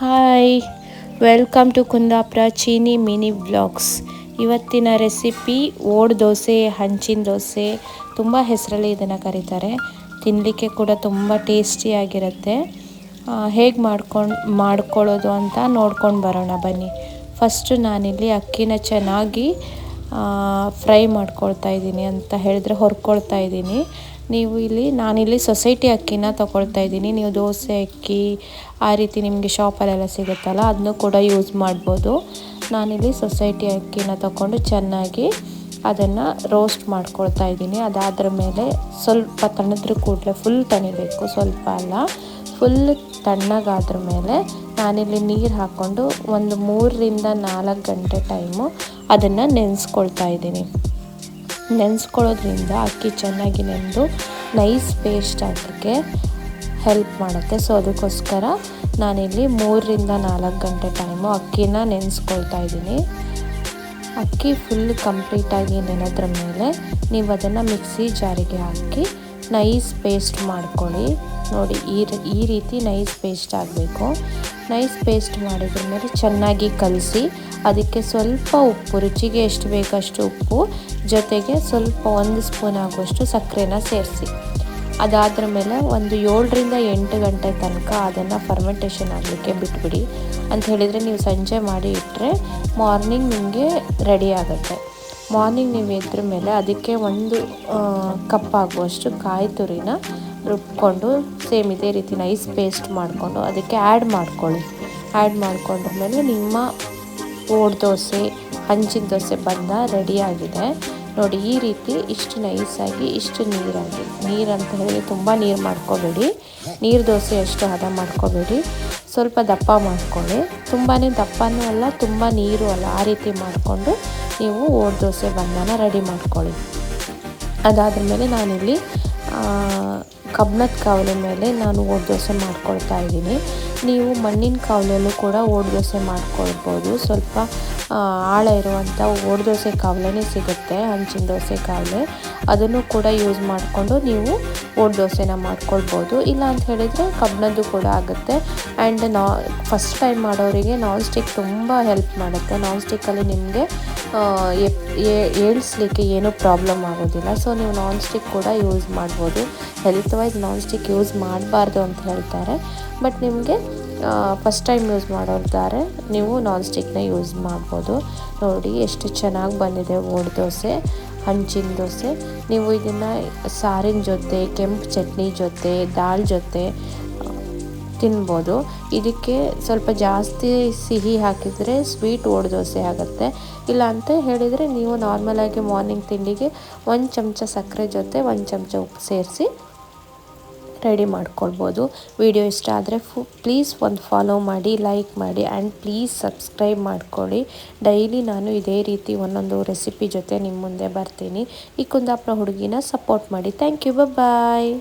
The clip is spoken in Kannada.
Hi welcome to Kundapura Chini mini blogs ಇವತ್ತಿನ ರೆಸಿಪಿ ಓಡ್ ದೋಸೆ, ಹಂಚಿನ ದೋಸೆ, ತುಂಬ ಹೆಸರಲ್ಲಿ ಇದನ್ನು ಕರೀತಾರೆ. ತಿನ್ನಲಿಕ್ಕೆ ಕೂಡ ತುಂಬ ಟೇಸ್ಟಿಯಾಗಿರುತ್ತೆ ಹೇಗೆ ಮಾಡ್ಕೊಂಡು, ಮಾಡ್ಕೊಳ್ಳೋದು ಅಂತ ನೋಡ್ಕೊಂಡು ಬರೋಣ ಬನ್ನಿ. ಫಸ್ಟು ನಾನಿಲ್ಲಿ ಅಕ್ಕಿನ ಚೆನ್ನಾಗಿ ಫ್ರೈ ಮಾಡ್ಕೊಳ್ತಾ ಇದ್ದೀನಿ ಅಂತ ಹೇಳಿದ್ರೆ ಹೊರ್ಕೊಳ್ತಾ ಇದ್ದೀನಿ. ನೀವು ಇಲ್ಲಿ, ನಾನಿಲ್ಲಿ ಸೊಸೈಟಿ ಅಕ್ಕಿನ ತೊಗೊಳ್ತಾ ಇದ್ದೀನಿ. ನೀವು ದೋಸೆ ಅಕ್ಕಿ, ಆ ರೀತಿ ನಿಮಗೆ ಶಾಪಲ್ಲೆಲ್ಲ ಸಿಗುತ್ತಲ್ಲ ಅದನ್ನು ಕೂಡ ಯೂಸ್ ಮಾಡ್ಬೋದು. ನಾನಿಲ್ಲಿ ಸೊಸೈಟಿ ಅಕ್ಕಿನ ತಗೊಂಡು ಚೆನ್ನಾಗಿ ಅದನ್ನು ರೋಸ್ಟ್ ಮಾಡ್ಕೊಳ್ತಾ ಇದ್ದೀನಿ. ಅದಾದ್ರ ಮೇಲೆ ಸ್ವಲ್ಪ ತಣ್ಣದ್ರ ಕೂಡಲೇ ಫುಲ್ ತಣಿಬೇಕು ಸ್ವಲ್ಪ ಅಲ್ಲ. ಫುಲ್ ತಣ್ಣಗಾದ್ರ ಮೇಲೆ ನಾನಿಲ್ಲಿ ನೀರು ಹಾಕ್ಕೊಂಡು ಒಂದು ಮೂರರಿಂದ ನಾಲ್ಕು ಗಂಟೆ ಟೈಮು ಅದನ್ನು ನೆನೆಸ್ಕೊಳ್ತಾ ಇದ್ದೀನಿ. ನೆನೆಸ್ಕೊಳ್ಳೋದ್ರಿಂದ ಅಕ್ಕಿ ಚೆನ್ನಾಗಿ ನೆಂದು ನೈಸ್ ಪೇಸ್ಟ್ ಆಗೋಕ್ಕೆ ಹೆಲ್ಪ್ ಮಾಡುತ್ತೆ. ಸೊ, ಅದಕ್ಕೋಸ್ಕರ ನಾನಿಲ್ಲಿ ಮೂರರಿಂದ ನಾಲ್ಕು ಗಂಟೆ ಟೈಮು ಅಕ್ಕಿನ ನೆನೆಸ್ಕೊಳ್ತಾ ಇದ್ದೀನಿ. ಅಕ್ಕಿ ಫುಲ್ ಕಂಪ್ಲೀಟಾಗಿ ನೆನೆದ್ರ ಮೇಲೆ ನೀವು ಅದನ್ನು ಮಿಕ್ಸಿ ಜಾರಿಗೆ ಹಾಕಿ ನೈಸ್ ಪೇಸ್ಟ್ ಮಾಡ್ಕೊಳ್ಳಿ. ನೋಡಿ, ಈ ಈ ರೀತಿ ನೈಸ್ ಪೇಸ್ಟ್ ಆಗಬೇಕು. ನೈಸ್ ಪೇಸ್ಟ್ ಮಾಡಿದ್ರ ಮೇಲೆ ಚೆನ್ನಾಗಿ ಕಲಸಿ, ಅದಕ್ಕೆ ಸ್ವಲ್ಪ ಉಪ್ಪು, ರುಚಿಗೆ ಎಷ್ಟು ಬೇಕಷ್ಟು ಉಪ್ಪು, ಜೊತೆಗೆ ಸ್ವಲ್ಪ ಒಂದು ಸ್ಪೂನ್ ಆಗುವಷ್ಟು ಸಕ್ಕರೆನ ಸೇರಿಸಿ. ಅದಾದ್ರ ಮೇಲೆ ಒಂದು ಏಳರಿಂದ ಎಂಟು ಗಂಟೆ ತನಕ ಅದನ್ನು ಫರ್ಮೆಂಟೇಷನ್ ಆಗಲಿಕ್ಕೆ ಬಿಟ್ಬಿಡಿ. ಅಂತ ಹೇಳಿದರೆ ನೀವು ಸಂಜೆ ಮಾಡಿ ಇಟ್ಟರೆ ಮಾರ್ನಿಂಗ್ ನಿಮಗೆ ರೆಡಿ ಆಗುತ್ತೆ. ಮಾರ್ನಿಂಗ್ ನೀವು ಎದ್ರ ಮೇಲೆ ಅದಕ್ಕೆ ಒಂದು ಕಪ್ ಆಗುವಷ್ಟು ಕಾಯಿ ತುರಿನ ರುಬ್ಕೊಂಡು ಸೇಮ್ ಇದೇ ರೀತಿ ನೈಸ್ ಪೇಸ್ಟ್ ಮಾಡಿಕೊಂಡು ಅದಕ್ಕೆ ಆ್ಯಡ್ ಮಾಡ್ಕೊಳ್ಳಿ. ಆ್ಯಡ್ ಮಾಡಿಕೊಂಡ್ರ ಮೇಲೆ ನಿಮ್ಮ ಓಡ್ ದೋಸೆ, ಹಂಚಿನ ದೋಸೆ ಬಂದ ರೆಡಿಯಾಗಿದೆ ನೋಡಿ, ಈ ರೀತಿ ಇಷ್ಟು ನೈಸಾಗಿ ಇಷ್ಟು ನೀರಾಗಿ ನೀರು ಅಂತ ಹೇಳಿ ತುಂಬ ನೀರು ಮಾಡ್ಕೋಬೇಡಿ. ನೀರು ದೋಸೆ ಅಷ್ಟು ಹದ ಮಾಡ್ಕೋಬೇಡಿ. ಸ್ವಲ್ಪ ದಪ್ಪ ಮಾಡ್ಕೊಳ್ಳಿ. ತುಂಬಾ ದಪ್ಪನೂ ಅಲ್ಲ, ತುಂಬ ನೀರು ಅಲ್ಲ. ಆ ರೀತಿ ಮಾಡಿಕೊಂಡು ನೀವು ಓಡ್ ದೋಸೆ ಬಂಧನ ರೆಡಿ ಮಾಡ್ಕೊಳ್ಳಿ. ಅದಾದ ಮೇಲೆ ನಾನಿಲ್ಲಿ ಕಬ್ಬಣದ ಕಾವಲೆ ಮೇಲೆ ನಾನು ಓಡ್ ದೋಸೆ ಮಾಡ್ಕೊಳ್ತಾ ಇದ್ದೀನಿ. ನೀವು ಮಣ್ಣಿನ ಕಾವಲೆಯಲ್ಲೂ ಕೂಡ ಓಡ್ ದೋಸೆ ಮಾಡ್ಕೊಳ್ಬೋದು. ಸ್ವಲ್ಪ ಆಳ ಇರುವಂಥ ಓಡ್ ದೋಸೆ ಕಾವಲೆನೇ ಸಿಗುತ್ತೆ, ಹಂಚಿನ ದೋಸೆ ಕಾವಲೆ. ಅದನ್ನು ಕೂಡ ಯೂಸ್ ಮಾಡಿಕೊಂಡು ನೀವು ಓಡ್ ದೋಸೆನ ಮಾಡ್ಕೊಳ್ಬೋದು. ಇಲ್ಲ ಅಂತ ಹೇಳಿದರೆ ಕಬ್ಬನದ್ದು ಕೂಡ ಆಗುತ್ತೆ. ಆ್ಯಂಡ್ ನಾ ಫಸ್ಟ್ ಟೈಮ್ ಮಾಡೋರಿಗೆ ನಾನ್ ಸ್ಟಿಕ್ ತುಂಬ ಹೆಲ್ಪ್ ಮಾಡುತ್ತೆ. ನಾನ್ ಸ್ಟಿಕ್ಕಲ್ಲಿ ನಿಮಗೆ ಏಳಿಸ್ಲಿಕ್ಕೆ ಏನೂ ಪ್ರಾಬ್ಲಮ್ ಆಗೋದಿಲ್ಲ. ಸೊ ನೀವು ನಾನ್ ಸ್ಟಿಕ್ ಕೂಡ ಯೂಸ್ ಮಾಡ್ಬೋದು. Health wise non stick use ಮಾಡಬಾರ್ದು ಅಂತ ಹೇಳ್ತಾರೆ. ಬಟ್ ನಿಮಗೆ ಫಸ್ಟ್ ಟೈಮ್ ಯೂಸ್ ಮಾಡೋರಿದ್ದಾರೆ. ನೀವು ನಾನ್ ಸ್ಟಿಕ್ನ ಯೂಸ್ ಮಾಡ್ಬೋದು. ನೋಡಿ ಎಷ್ಟು ಚೆನ್ನಾಗಿ ಬಂದಿದೆ ಓಡ್ ದೋಸೆ, ಹಂಚಿನ ದೋಸೆ. ನೀವು ಇದನ್ನು ಸಾರಿನ ಜೊತೆ, ಕೆಂಪು ಚಟ್ನಿ ಜೊತೆ, ದಾಲ್ ಜೊತೆ ತಿನ್ಬೋದು. ಇದಕ್ಕೆ ಸ್ವಲ್ಪ ಜಾಸ್ತಿ ಸಿಹಿ ಹಾಕಿದರೆ ಸ್ವೀಟ್ ಓಡ್ ದೋಸೆ ಆಗುತ್ತೆ. ಇಲ್ಲ ಅಂತ ಹೇಳಿದರೆ ನೀವು ನಾರ್ಮಲಾಗಿ ಮಾರ್ನಿಂಗ್ ತಿಂಡಿಗೆ ಒಂದು ಚಮಚ ಸಕ್ಕರೆ ಜೊತೆ, ಒಂದು ಚಮಚ ಉಪ್ಪು ಸೇರಿಸಿ ರೆಡಿ ಮಾಡ್ಕೊಳ್ಬೋದು. ವಿಡಿಯೋ ಇಷ್ಟ ಆದರೆ ಫು ಪ್ಲೀಸ್ ಒಂದು ಫಾಲೋ ಮಾಡಿ ಲೈಕ್ ಮಾಡಿ ಆ್ಯಂಡ್ ಪ್ಲೀಸ್ ಸಬ್ಸ್ಕ್ರೈಬ್ ಮಾಡ್ಕೊಳ್ಳಿ. ಡೈಲಿ ನಾನು ಇದೇ ರೀತಿ ಒಂದೊಂದು ರೆಸಿಪಿ ಜೊತೆ ನಿಮ್ಮ ಮುಂದೆ ಬರ್ತೀನಿ. ಈ ಕುಂದಾಪುರ ಹುಡುಗಿನ ಸಪೋರ್ಟ್ ಮಾಡಿ. Thank you bye